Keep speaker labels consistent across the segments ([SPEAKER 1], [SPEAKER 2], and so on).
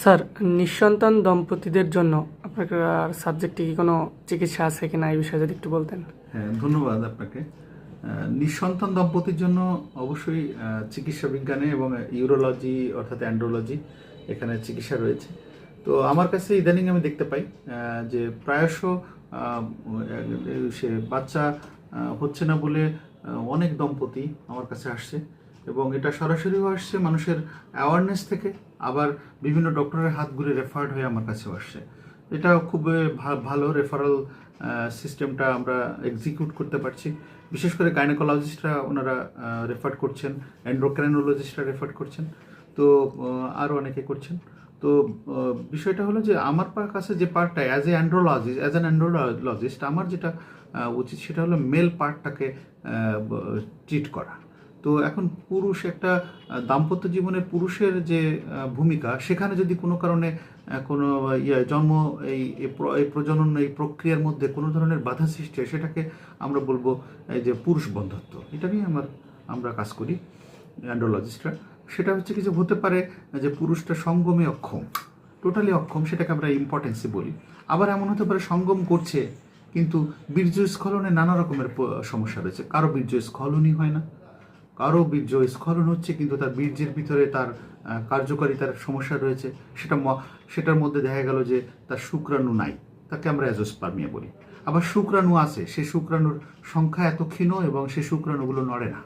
[SPEAKER 1] Sir, নিঃসন্তান দম্পতিদের জন্য আপনার সাবজেক্টে কি কোনো চিকিৎসা আছে কিনা এই বিষয়ে যদি একটু বলতেন?
[SPEAKER 2] হ্যাঁ ধন্যবাদ আপনাকে। নিঃসন্তান দম্পতির জন্য অবশ্যই চিকিৎসা বিজ্ঞানে এবং ইউরোলজি অর্থাৎ অ্যান্ড্রোলজি এখানে চিকিৎসা রয়েছে। তো আমার কাছে ইদানিং আমি দেখতে পাই যে প্রায়শ সে বাচ্চা হচ্ছে না বলে অনেক দম্পতি আমার কাছে আসছে। এবং এটা সরাসরিও আসছে মানুষের অ্যাওয়ারনেস থেকে, আবার বিভিন্ন ডক্টরের হাত ঘুরে রেফার্ড হয়ে আমার কাছেও আসছে। এটা খুব ভালো রেফারেল সিস্টেমটা আমরা এক্সিকিউট করতে পারছি। বিশেষ করে গাইনোকোলজিস্টরা ওনারা রেফার করছেন অ্যান্ড্রোক্রাইনোলজিস্টরা রেফার করছেন। তো আরও অনেকে করছেন। তো বিষয়টা হলো যে আমার কাছে যে পার্টটা as a andrologist as an andrologist আমার যেটা উচিত সেটা হলো মেল পার্টটাকে ট্রিট করা। তো এখন পুরুষ একটা দাম্পত্য জীবনে পুরুষের যে ভূমিকা, সেখানে যদি কোনো কারণে কোনো ইয়ে জন্ম এই এই প্র- এই প্রজনন, এই প্রক্রিয়ার মধ্যে কোনো ধরনের বাধা সৃষ্টি হয়, সেটাকে আমরা বলব, এই যে পুরুষ বন্ধত্ব। এটা নিয়ে আমার, আমরা কাজ করি, অ্যান্ড্রোলজিস্টরা। সেটা হচ্ছে কি যে, হতে পারে যে পুরুষটা সঙ্গমে অক্ষম, টোটালি অক্ষম, সেটাকে আমরা ইম্পর্টেন্সই বলি। আবার এমন হতে পারে সঙ্গম করছে, কিন্তু বীর্য স্খলনে নানা রকমের সমস্যা রয়েছে। কারও বীর্য স্খলনই হয় না। কারও বীর্য স্খলন হচ্ছে, কিন্তু তার বীর্যের ভিতরে তার কার্যকারিতার সমস্যা রয়েছে। সেটা সেটার মধ্যে দেখা গেল যে তার শুক্রাণু নাই। তাকে আমরা অ্যাজোস্পার্মিয়া বলি। আবার শুক্রাণু আছে, সে শুক্রাণুর সংখ্যা এত ক্ষীণ এবং সে শুক্রাণুগুলো নড়ে না।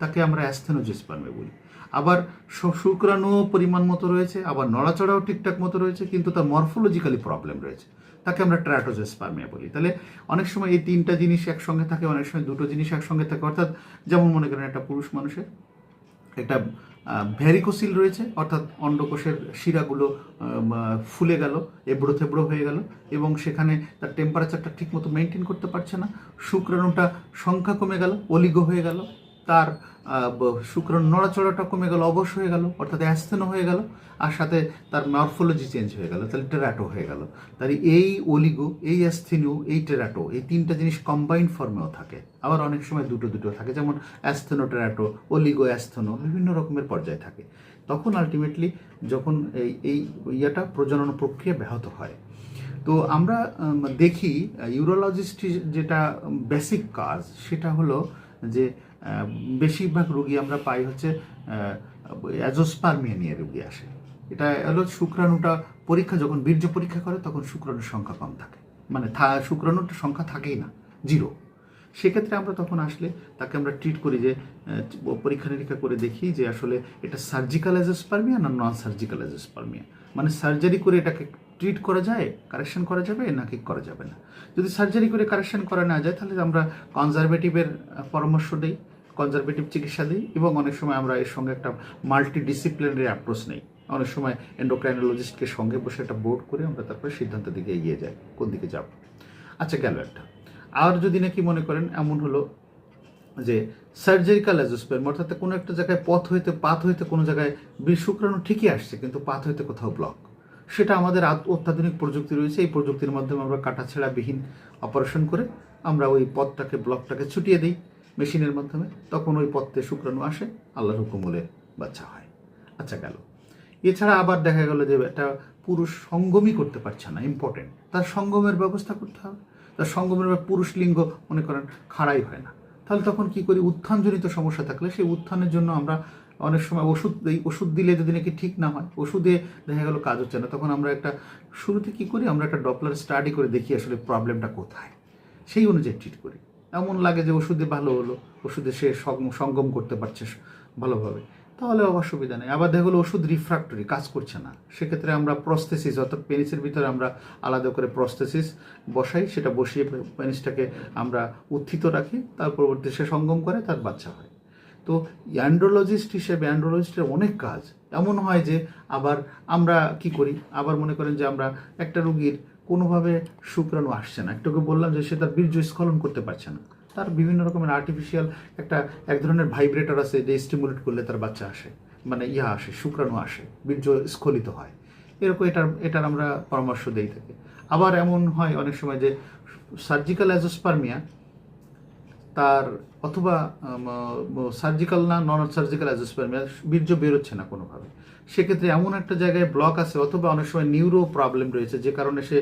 [SPEAKER 2] তাকে আমরা অ্যাস্থেনোজোস্পার্মিয়া বলি। আবার শুক্রাণুও পরিমাণ মতো রয়েছে, আবার নড়াচড়াও ঠিকঠাক মতো রয়েছে, কিন্তু তার মরফোলজিক্যালি প্রবলেম রয়েছে। তাকে আমরা ট্র্যাটোজোস্পার্মিয়া বলি। তাহলে অনেক সময় এই তিনটা জিনিস একসঙ্গে থাকে, অনেক সময় দুটো জিনিস একসঙ্গে থাকে। অর্থাৎ যেমন মনে করেন একটা পুরুষ মানুষের একটা ভ্যারিকোসিল রয়েছে, অর্থাৎ অন্ডকোষের শিরাগুলো ফুলে গেল, এবড়ো থেবড়ো হয়ে গেল, এবং সেখানে তার টেম্পারেচারটা ঠিকমতো মেনটেন করতে পারছে না। শুক্রাণুটা সংখ্যা কমে গেল অলিগো হয়ে গেল তার শুক্রাণু নড়াচড়াটা কমে গেল, অবশ হয়ে গেল, অর্থাৎ অ্যাস্থেনো হয়ে গেল, আর সাথে তার মরফোলজি চেঞ্জ হয়ে গেল, তাহলে টেরাটো হয়ে গেল। তাহলে এই অলিগো, এই অ্যাস্থেনিও, এই টেরাটো, এই তিনটা জিনিস কম্বাইন্ড ফর্মেও থাকে। আবার অনেক সময় দুটো দুটো থাকে, যেমন অ্যাস্থেনো, টেরাটো, অলিগো, অ্যাস্থেনো, বিভিন্ন রকমের পর্যায়ে থাকে। তখন আলটিমেটলি যখন এই এই ইয়াটা প্রজনন প্রক্রিয়া ব্যাহত হয়। তো আমরা দেখি ইউরোলজিস্ট যেটা বেসিক কাজ, সেটা হলো যে বেশিরভাগ রুগী আমরা পাই হচ্ছে অ্যাজোস্পার্মিয়া নিয়ে রুগী আসে। এটা হলো শুক্রাণুটা পরীক্ষা, যখন বীর্য পরীক্ষা করে, তখন শুক্রাণুর সংখ্যা কম থাকে। মানে শুক্রাণুর সংখ্যা থাকেই না, জিরো। সেক্ষেত্রে আমরা তখন আসলে তাকে আমরা ট্রিট করি যে পরীক্ষা নিরীক্ষা করে দেখি যে আসলে এটা সার্জিক্যাল অ্যাজোস্পার্মিয়া না নন সার্জিক্যাল অ্যাজোস্পার্মিয়া? মানে সার্জারি করে এটাকে ট্রিট করা যায় কারেকশন করা যাবে নাকি করা যাবে না? যদি সার্জারি করে কারেকশন করা না যায়, তাহলে আমরা কনজারভেটিভের পরামর্শ দিই। কনজারভেটিভ চিকিৎসা দিই এবং অনেক সময় আমরা এর সঙ্গে একটা মাল্টি ডিসিপ্লিনারি অ্যাপ্রোচ নেই। অনেক সময় এন্ডোক্রাইনোলজিস্টকে সঙ্গে বসে একটা বোর্ড করে আমরা তারপরে সিদ্ধান্তের দিকে এগিয়ে যাই, কোন দিকে যাব। আচ্ছা গেল একটা। আর যদি নাকি মনে করেন, এমন হলো যে সার্জারিক্যাল অ্যাজোস্পার্ম অর্থাৎ কোনো একটা জায়গায় পথ হইতে পাত হইতে কোনো জায়গায় বিষ শুক্রাণু ঠিকই আসছে, কিন্তু পাত হইতে কোথাও ব্লক সেটা আমাদের অত্যাধুনিক প্রযুক্তি রয়েছে, এই প্রযুক্তির মাধ্যমে আমরা কাটাছেড়াবিহীন অপারেশন করে আমরা ওই পথটাকে ব্লকটাকে ছুটিয়ে দিই। মেশিনের মাধ্যমে, তখন ওই পথে শুক্রাণু আসে, আল্লাহর হুকুম হলে বাচ্চা হয়। আচ্ছা গেল। এছাড়া আবার দেখা গেল যে একটা পুরুষ সঙ্গমই করতে পারছে না ইম্পর্টেন্ট তার সঙ্গমের ব্যবস্থা করতে হবে। তার সঙ্গমের পুরুষ লিঙ্গ মনে করেন খাড়াই হয় না। তাহলে তখন কি করি? উত্থানজনিত সমস্যা থাকলে সেই উত্থানের জন্য আমরা অনেক সময় ওষুধ দিই। ওষুধ দিলে যদি নাকি ঠিক না হয়, ওষুধে দেখা গেল কাজ হচ্ছে না, তখন আমরা একটা শুরুতে কি করি? আমরা একটা ডপলার স্টাডি করে দেখি আসলে প্রবলেমটা কোথায়। সেই অনুযায়ী ট্রিট করি। এমন লাগে যে ওষুধে ভালো হলো, ওষুধে সে সঙ্গম করতে পারছে ভালোভাবে। তাহলে অসুবিধা নেই। আবার দেখা গেলো ওষুধ রিফ্রাক্টরি কাজ করছে না। সেক্ষেত্রে আমরা প্রস্থেসিস অর্থাৎ পেনিসের ভিতরে আমরা আলাদা করে প্রস্থেসিস বসাই, সেটা বসিয়ে পেনিসটাকে আমরা উত্থিত রাখি, তার পরবর্তী সে সঙ্গম করে, তার বাচ্চা হয়। তো অ্যান্ড্রোলজিস্ট হিসেবে অ্যান্ড্রোলজিস্টের অনেক কাজ। এমন হয় যে আবার আমরা কি করি? আবার মনে করেন যে আমরা একটা রুগীর কোনোভাবে শুক্রাণু আসছে না। একটুকে বললাম যে সে তার বীর্য স্খলন করতে পারছে না। তার বিভিন্ন রকমের আর্টিফিশিয়াল একটা, এক ধরনের ভাইব্রেটর আছে, যে স্টিমুলেট করলে তার বাচ্চা আসে। মানে ইয়া আসে, শুক্রাণু আসে, বীর্য স্খলিত হয়। এরকম এটার এটার আমরা পরামর্শ দিই থাকি আবার এমন হয় অনেক সময় যে সার্জিক্যাল অ্যাজোস্পার্মিয়া তার, অথবা সার্জিক্যাল না নন সার্জিক্যাল অ্যাজোস্পার্মিয়া বীর্য বেরোচ্ছে না কোনোভাবে। সেক্ষেত্রে এমন একটা জায়গায় ব্লক আছে, অথবা অনেক সময় নিউরো প্রবলেম রয়েছে, যে কারণে সে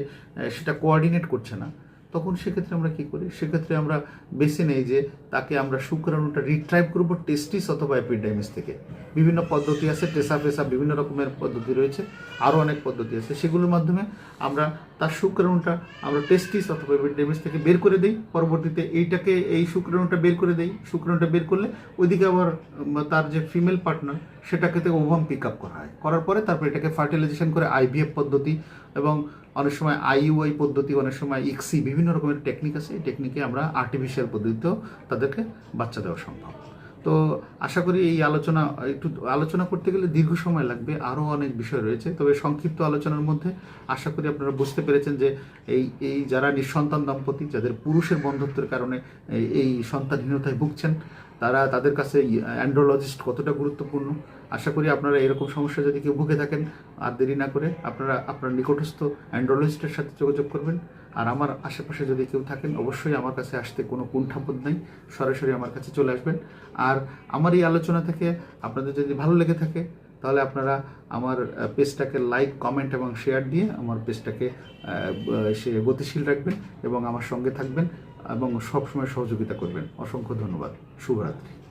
[SPEAKER 2] সেটা কোঅর্ডিনেট করছে না। তখন সেক্ষেত্রে আমরা কি করি? সেক্ষেত্রে আমরা বেছে নেই যে তাকে আমরা শুক্রাণুটা রিট্রাইভ করব টেস্টিস অথবা এপিডাইমিস থেকে। বিভিন্ন পদ্ধতি আছে টেসা ফেসা বিভিন্ন রকমের পদ্ধতি রয়েছে আরও অনেক পদ্ধতি আছে। সেগুলোর মাধ্যমে আমরা তার শুক্রাণুটা আমরা টেস্টিস অথবা এপিডাইমিস থেকে বের করে দিই। পরবর্তীতে এইটাকে, এই শুক্রাণুটা বের করে দেই। শুক্রাণুটা বের করলে ওইদিকে আবার তার যে ফিমেল পার্টনার সেটাকে থেকে ওভাম পিক আপ করা হয়। করার পরে তারপর এটাকে ফার্টিলাইজেশন করে আইভিএফ পদ্ধতি এবং অনেক সময় আইইউআই পদ্ধতি, অনেক সময় ইক্সি বিভিন্ন রকমের টেকনিক আছে। এই টেকনিকে আমরা আর্টিফিশিয়াল পদ্ধতিতেও তাদেরকে বাচ্চা দেওয়া সম্ভব। তো আশা করি এই আলোচনা, একটু আলোচনা করতে গেলে দীর্ঘ সময় লাগবে আরও অনেক বিষয় রয়েছে। তবে সংক্ষিপ্ত আলোচনার মধ্যে আশা করি আপনারা বুঝতে পেরেছেন যে এই এই যারা নিঃসন্তান দম্পতি, যাদের পুরুষের বন্ধত্বের কারণে এই- সন্তানহীনতায় ভুগছেন, তারা তাদের কাছে অ্যান্ড্রোলজিস্ট কতটা গুরুত্বপূর্ণ? আশা করি আপনারা এরকম সমস্যা যদি কেউ ভুগে থাকেন, আর দেরি না করে আপনারা, আপনার নিকটস্থ অ্যান্ড্রোলজিস্টের সাথে যোগাযোগ করবেন। আর আমার আশেপাশে যদি কেউ থাকেন, অবশ্যই আমার কাছে আসতে কোনো কুণ্ঠাবোধ নাই। সরাসরি আমার কাছে চলে আসবেন। আর আমার এই আলোচনা থেকে আপনাদের যদি ভালো লেগে থাকে, তাহলে আপনারা আমার পেজটাকে লাইক, কমেন্ট এবং শেয়ার দিয়ে আমার পেজটাকে সে গতিশীল রাখবেন এবং আমার সঙ্গে থাকবেন এবং সবসময় সহযোগিতা করবেন। অসংখ্য ধন্যবাদ। শুভরাত্রি।